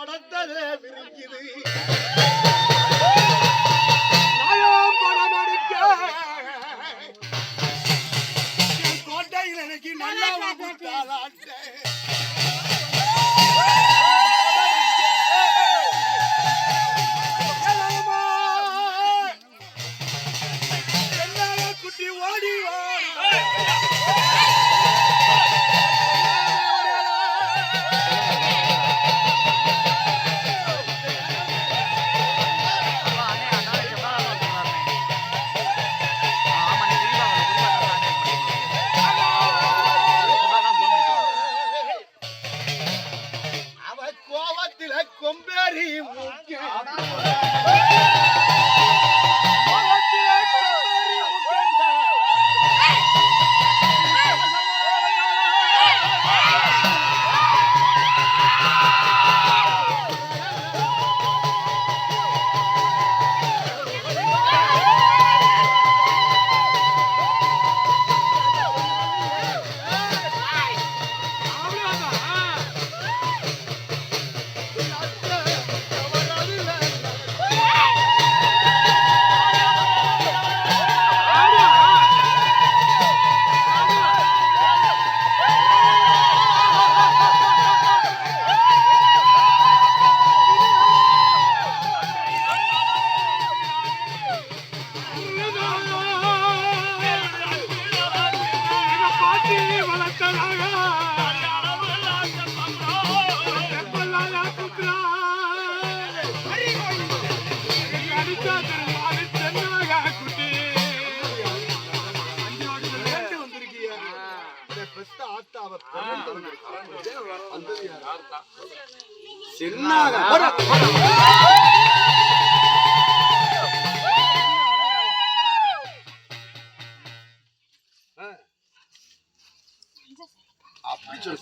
படத்தலே விரிக்குது. Thank you.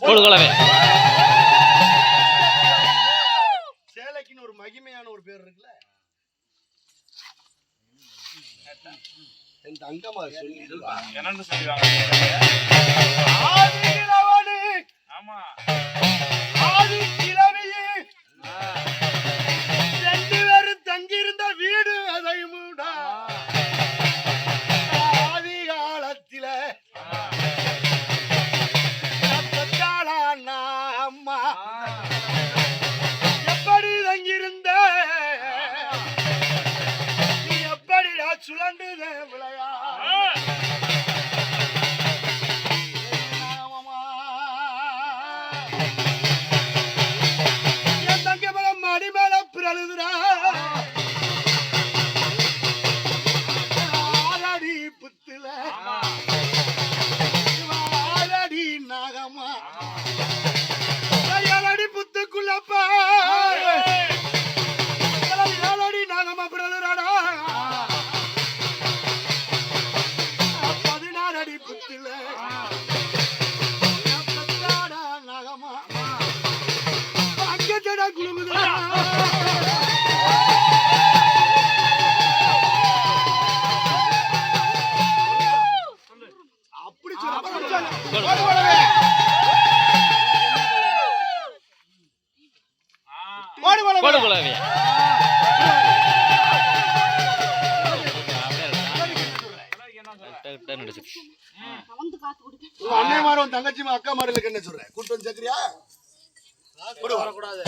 கொடுக்கலவே சேலைக்குன்னு ஒரு மகிமையான ஒரு பேர் இருக்குல்ல. என் தங்கம்மா சொல்லி என்னன்னு சொல்லுவாங்க? ஆமா. சுழண்டுத விளையா. என் சொல்ல ஓடி போல அக்கா மாதிரி என்ன சொல்றேன். கூட்டு வந்து சேர்க்கிறியா? வரக்கூடாது.